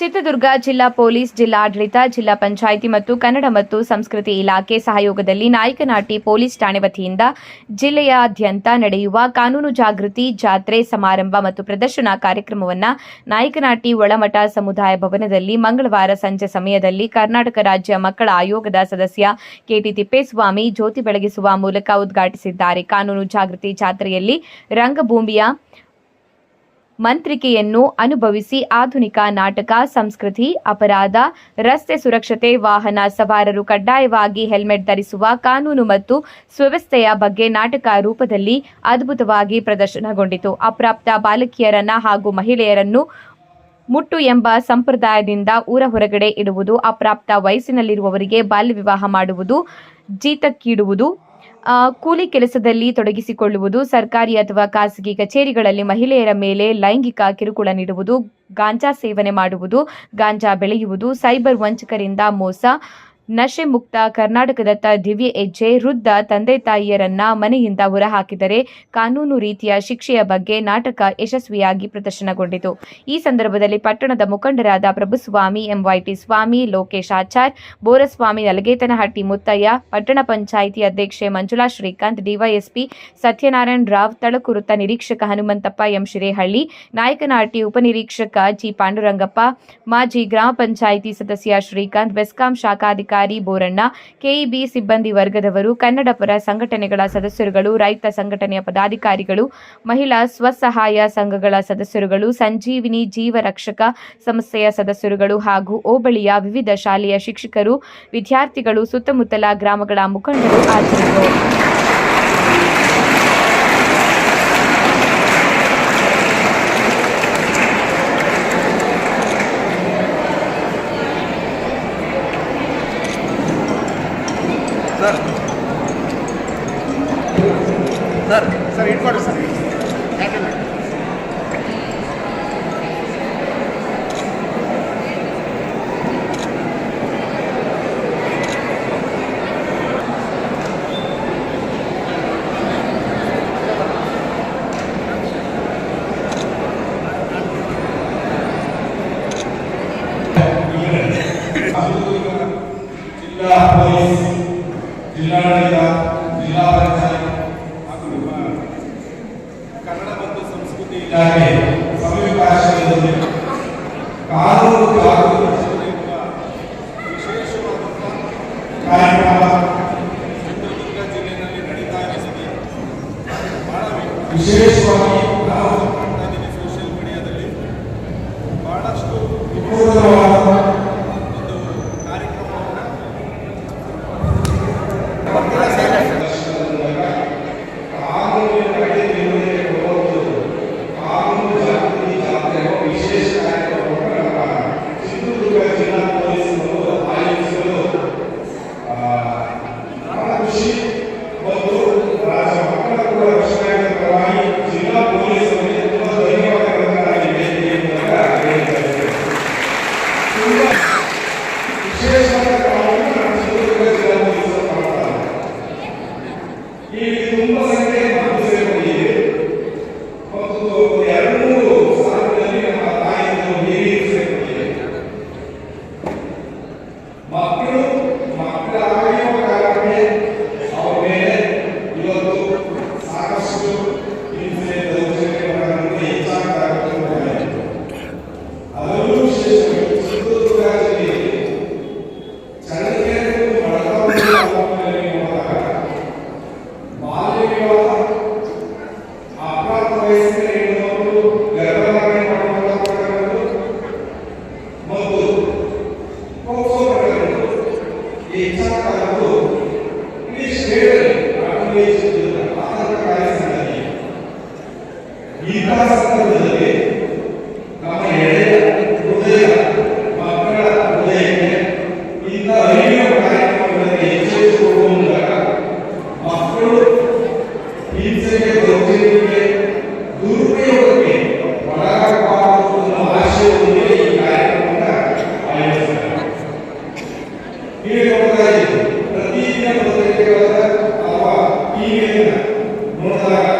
ಚಿತ್ರದುರ್ಗ ಜಿಲ್ಲಾ ಪೊಲೀಸ್, ಜಿಲ್ಲಾಡಳಿತ, ಜಿಲ್ಲಾ ಪಂಚಾಯಿತಿ ಮತ್ತು ಕನ್ನಡ ಮತ್ತು ಸಂಸ್ಕೃತಿ ಇಲಾಖೆ ಸಹಯೋಗದಲ್ಲಿ ನಾಯಕನಾಟಿ ಪೊಲೀಸ್ ಠಾಣೆ ವತಿಯಿಂದ ಜಿಲ್ಲೆಯಾದ್ಯಂತ ನಡೆಯುವ ಕಾನೂನು ಜಾಗೃತಿ ಜಾತ್ರೆ ಸಮಾರಂಭ ಮತ್ತು ಪ್ರದರ್ಶನ ಕಾರ್ಯಕ್ರಮವನ್ನು ನಾಯಕನಾಟಿ ಒಳಮಠ ಸಮುದಾಯ ಭವನದಲ್ಲಿ ಮಂಗಳವಾರ ಸಂಜೆ ಸಮಯದಲ್ಲಿ ಕರ್ನಾಟಕ ರಾಜ್ಯ ಮಕ್ಕಳ ಆಯೋಗದ ಸದಸ್ಯ ಕೆಟಿ ತಿಪ್ಪೇಸ್ವಾಮಿ ಜ್ಯೋತಿ ಬೆಳಗಿಸುವ ಮೂಲಕ ಉದ್ಘಾಟಿಸಿದ್ದಾರೆ. ಕಾನೂನು ಜಾಗೃತಿ ಜಾತ್ರೆಯಲ್ಲಿ ರಂಗಭೂಮಿಯ ಮಂತ್ರಿಕೆಯನ್ನು ಅನುಭವಿಸಿ ಆಧುನಿಕ ನಾಟಕ, ಸಂಸ್ಕೃತಿ, ಅಪರಾಧ, ರಸ್ತೆ ಸುರಕ್ಷತೆ, ವಾಹನ ಸವಾರರು ಕಡ್ಡಾಯವಾಗಿ ಹೆಲ್ಮೆಟ್ ಧರಿಸುವ ಕಾನೂನು ಮತ್ತು ಸುವ್ಯವಸ್ಥೆಯ ಬಗ್ಗೆ ನಾಟಕ ರೂಪದಲ್ಲಿ ಅದ್ಭುತವಾಗಿ ಪ್ರದರ್ಶನಗೊಂಡಿತು. ಅಪ್ರಾಪ್ತ ಬಾಲಕಿಯರನ್ನ ಹಾಗೂ ಮಹಿಳೆಯರನ್ನು ಮುಟ್ಟು ಎಂಬ ಸಂಪ್ರದಾಯದಿಂದ ಊರ ಹೊರಗಡೆ ಇಡುವುದು, ಅಪ್ರಾಪ್ತ ವಯಸ್ಸಿನಲ್ಲಿರುವವರಿಗೆ ಬಾಲ್ಯ ವಿವಾಹ ಮಾಡುವುದು, ಜೀತಕ್ಕೀಡುವುದು ಕೂಲಿ ಕೆಲಸದಲ್ಲಿ ತೊಡಗಿಸಿಕೊಳ್ಳುವುದು ಸರ್ಕಾರಿ ಅಥವಾ ಖಾಸಗಿ ಕಚೇರಿಗಳಲ್ಲಿ ಮಹಿಳೆಯರ ಮೇಲೆ ಲೈಂಗಿಕ ಕಿರುಕುಳ ನೀಡುವುದು, ಗಾಂಜಾ ಸೇವನೆ ಮಾಡುವುದು, ಗಾಂಜಾ ಬೆಳೆಯುವುದು, ಸೈಬರ್ ವಂಚಕರಿಂದ ಮೋಸ ನಶೆ ಮುಕ್ತ ಕರ್ನಾಟಕದತ್ತ ದಿವ್ಯ ಹೆಜ್ಜೆ, ವೃದ್ಧ ತಂದೆ ತಾಯಿಯರನ್ನ ಮನೆಯಿಂದ ಹೊರಹಾಕಿದರೆ ಕಾನೂನು ರೀತಿಯ ಶಿಕ್ಷೆಯ ಬಗ್ಗೆ ನಾಟಕ ಯಶಸ್ವಿಯಾಗಿ ಪ್ರದರ್ಶನಗೊಂಡಿತು. ಈ ಸಂದರ್ಭದಲ್ಲಿ ಪಟ್ಟಣದ ಮುಖಂಡರಾದ ಪ್ರಭುಸ್ವಾಮಿ, ಎಂವೈಟಿ ಸ್ವಾಮಿ, ಲೋಕೇಶ್ ಆಚಾರ್, ಬೋರಸ್ವಾಮಿ ನಲಗೇತನಹಟ್ಟಿ ಮುತ್ತಯ್ಯ, ಪಟ್ಟಣ ಪಂಚಾಯಿತಿ ಅಧ್ಯಕ್ಷೆ ಮಂಜುಳಾ ಶ್ರೀಕಾಂತ್, ಡಿವೈಎಸ್ಪಿ ಸತ್ಯನಾರಾಯಣ ರಾವ್ ತಳಕುರುತ ನಿರೀಕ್ಷಕ ಹನುಮಂತಪ್ಪ, ಎಂ ಶಿರೇಹಳ್ಳಿ, ನಾಯಕನಹಟ್ಟಿ ಉಪನಿರೀಕ್ಷಕ ಜಿ ಪಾಂಡುರಂಗಪ್ಪ, ಮಾಜಿ ಗ್ರಾಮ ಪಂಚಾಯಿತಿ ಸದಸ್ಯ ಶ್ರೀಕಾಂತ್, ಬೆಸ್ಕಾಂ ಶಾಖಾಧಿಕಾರಿ ಬೋರಣ್ಣ, ಕೆಇಬಿ ಸಿಬ್ಬಂದಿ ವರ್ಗದವರು ಕನ್ನಡ ಪರ ಸಂಘಟನೆಗಳ ಸದಸ್ಯರುಗಳು, ರೈತ ಸಂಘಟನೆಯ ಪದಾಧಿಕಾರಿಗಳು, ಮಹಿಳಾ ಸ್ವಸಹಾಯ ಸಂಘಗಳ ಸದಸ್ಯರುಗಳು, ಸಂಜೀವಿನಿ ಜೀವ ರಕ್ಷಕ ಸಂಸ್ಥೆಯ ಸದಸ್ಯರುಗಳು ಹಾಗೂ ಹೋಬಳಿಯ ವಿವಿಧ ಶಾಲೆಯ ಶಿಕ್ಷಕರು, ವಿದ್ಯಾರ್ಥಿಗಳು, ಸುತ್ತಮುತ್ತಲ ಗ್ರಾಮಗಳ ಮುಖಂಡರು ಹಾಜರಿದ್ದರು సార్. సార్. సార్ ఇడ్కోడు సార్? జిల్లా పోలీస్ ಜಿಲ್ಲಾಡಳಿತ ಜಿಲ್ಲಾ ಪಂಚಾಯತ್. ಹಾಗೂ ನಮ್ಮ ಕನ್ನಡ ಮತ್ತು ಸಂಸ್ಕೃತಿ ಇಲಾಖೆ ಸಂಯುಕ್ತ ಆಶ್ರಯದಲ್ಲಿ ಕಾನೂನು ಜಾಗೃತಿ ಎಂಬ ವಿಶೇಷವಾದಂಥ ಕಾರ್ಯಕ್ರಮ ಚಿತ್ರದುರ್ಗ ಜಿಲ್ಲೆಯಲ್ಲಿ ನಡೀತಾ ಇದೆ. ಬಹಳ ವಿಶೇಷವಾಗಿ ನಾವು ಇಂತಹ ಸಂದರ್ಭದಲ್ಲಿ ನಮ್ಮ ಎಳೆಯ ಮಕ್ಕಳ ಹೃದಯಕ್ಕೆ ಇಂಥ ಅರಿವಿನ ಕಾರ್ಯಕ್ರಮಗಳಿಗೆ ಹೆಚ್ಚು ಕೊಡುವ ಮಕ್ಕಳು ಹಿಂಸೆಗೆ ದುರುಪಯೋಗಕ್ಕೆ ಒಳಗಾಗಬಾರದು ಅನ್ನೋ ಆಶಯದೊಂದಿಗೆ ಈ ಕಾರ್ಯಕ್ರಮವನ್ನು ಆಯೋಜಿಸಿದ್ದಾರೆ ಪ್ರತಿದಿನ ಪತ್ರಿಕೆಗಳ ಅಥವಾ ಟಿವಿಯನ್ನು ನೋಡಿದಾಗ